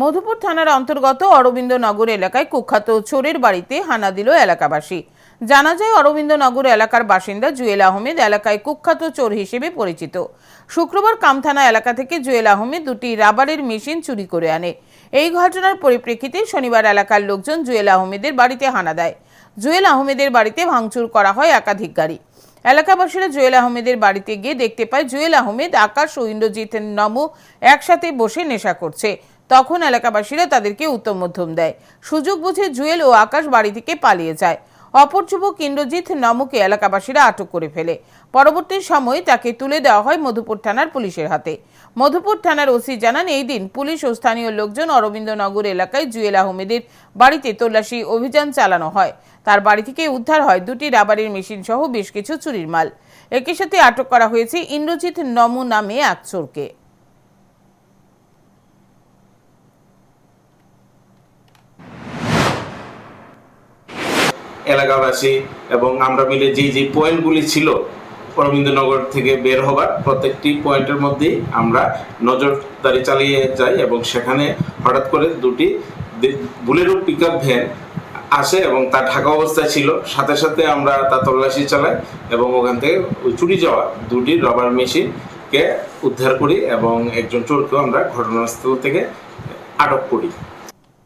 মধুপুর থানার অন্তর্গত অরবিন্দনগর এলাকায় কুখ্যাত চোরের বাড়িতে হানা দিল এলাকাবাসী। জানা যায়, অরবিন্দনগর এলাকার বাসিন্দা জুয়েল আহমেদ এলাকায় কুখ্যাত চোর হিসেবে পরিচিত। শুক্রবার কামথানা এলাকা থেকে জুয়েল আহমেদ দুটি রাবারের মেশিন চুরি করে আনে। এই ঘটনার পরিপ্রেক্ষিতে শনিবার এলাকার লোকজন জুয়েল আহমেদের বাড়িতে হানা দেয়। জুয়েল আহমেদের বাড়িতে ভাঙচুর করা হয় একাধিক গাড়ি। এলাকাবাসীরা জুয়েল আহমেদের বাড়িতে গিয়ে দেখতে পায়, জুয়েল আহমেদ, আকাশ ও ইন্দ্রজিৎ নমো একসাথে বসে নেশা করছে। তখন এলাকাবাসীরা তাদেরকে উত্তম মধ্যম দেয়। সুযোগ বুঝে জুয়েল ও আকাশ বাড়ি থেকে পালিয়ে যায়। অপর যুবক ইন্দ্রজিৎ নমকে এলাকাবাসীরা আটক করে ফেলে। পরবর্তী সময়ে তাকে তুলে দেওয়া হয় মধুপুর থানার পুলিশের হাতে। মধুপুর থানার ওসি জানান, এই দিন পুলিশ ও স্থানীয় লোকজন অরবিন্দনগর এলাকায় জুয়েল আহমেদের বাড়িতে তল্লাশি অভিযান চালানো হয়। তার বাড়ি থেকে উদ্ধার হয় দুটি রাবারের মেশিন সহ বেশ কিছু চুরির মাল। একই সাথে আটক করা হয়েছে ইন্দ্রজিৎ নমু নামে এক চোরকে। এলাকাবাসী এবং আমরা মিলে যে যে পয়েন্টগুলি ছিল অরবিন্দনগর থেকে বের হবার, প্রত্যেকটি পয়েন্টের মধ্যেই আমরা নজরদারি চালিয়ে যাই এবং সেখানে হঠাৎ করে দুটি বুলেরো পিক আপ ভ্যান আসে এবং তা ঢাকা অবস্থায় ছিল। সাথে সাথে আমরা তা তল্লাশি চালাই এবং ওখান থেকে চুরি যাওয়া দুটি রবার মেশিনকে উদ্ধার করি এবং একজন চোরকেও আমরা ঘটনাস্থল থেকে আটক করি।